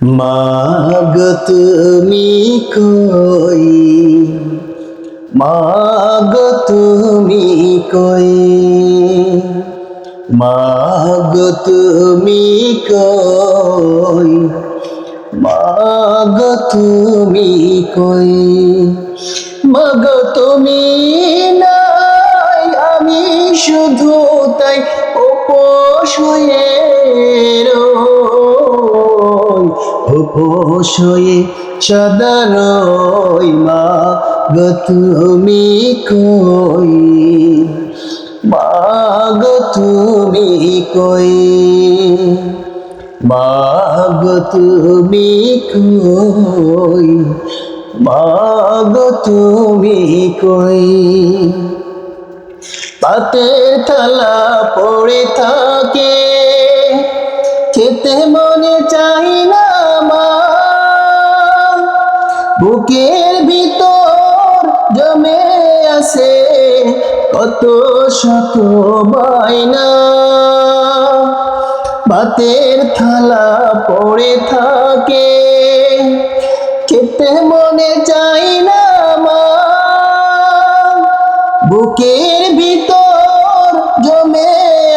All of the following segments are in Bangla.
মাগ তুমি কই? মাগ তুমি কই? মাগ তুমি কই? মাগ তুমি কই? মাগ তুমি নাই, আমি শুধু তাই উপোস হয়ে রই উপোস হয়ে মা, গো তুমি কই? মা, গো তুমি কই? মা, গো তুমি কই? মা, গো তুমি কই? পাতের থালা পড়ে থাকে, খেতে মনে চাই না বুকের ভিতর জমে আছে কত শত বায়না ভাতের থালা পড়ে থাকে, খেতে মনে চাই না মা। বুকের ভিতর জমে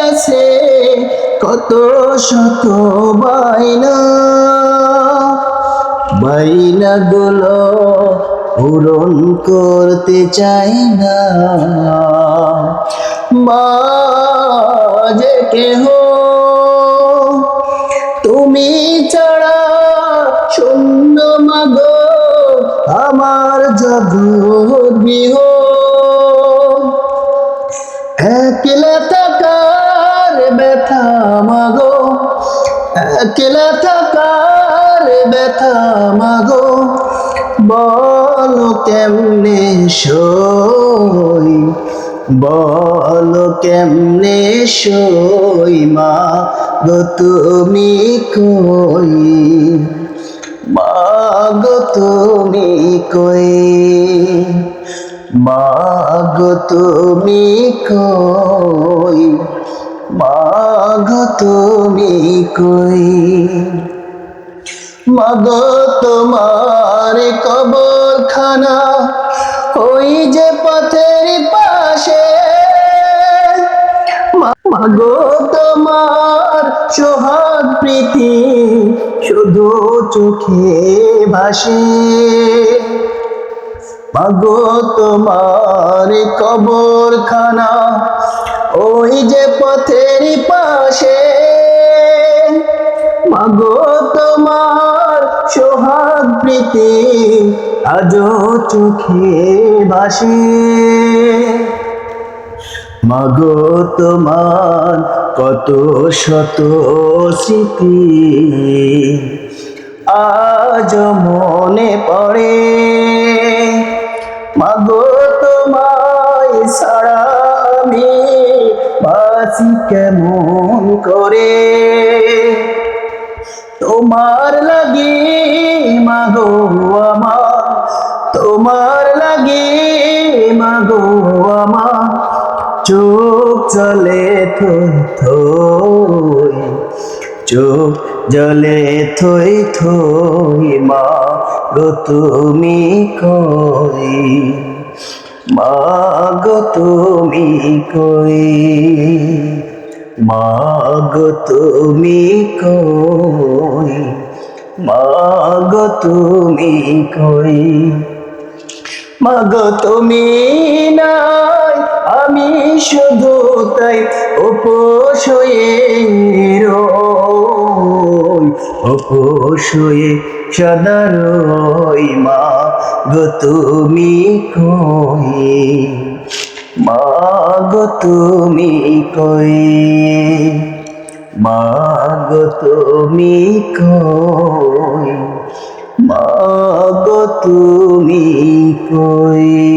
আছে কত শত বাইনা বাইনা গুলো পূরণ করতে চাই না। মা যে কেহ, তুমি ছাড়া শূন্য মাগো, আমার জগৎ বিহ একলা থাকার ব্যথা মাগো, একলা থাকার ব্যথা মাগো, বলো কেমনে সই? বলো কেমনে সই মা গো তুমি কই? মা গো তুমি কই? মা গো তুমি কই? মা গো তুমি কই? মাগো তোমার কবরখানা, ওই যে পথের পাশে। মাগো তোমার সোহাগ প্রীতি শুধু চোখে ভাসে। মাগো তোমার কবরখানা, ওই যে পথের পাশে। মাগো তোমার সোহাগ প্রীতি আজও চোখে ভাসে মাগো তোমার কত শত স্মৃতি আজ মনে পড়ে। মাগো তোমায় ছাড়া আমি বাসি কেমন করে? তোমার লাগি মাগো আমার, তোমার লাগি মাগো আমার। চোখ চলে থই থই, চোখ জলে থই থই মা গো তুমি কই, মা গো তুমি কই। মা গো তুমি কই? মা গো তুমি কই? মাগো তুমি নাই, আমি শুধু তাই উপোস হয়ে রই। উপোস হয়ে সদা রই মা গো তুমি কই? মা গো তুমি কই? মাগো তুমি কই? মাগো তুমি কই?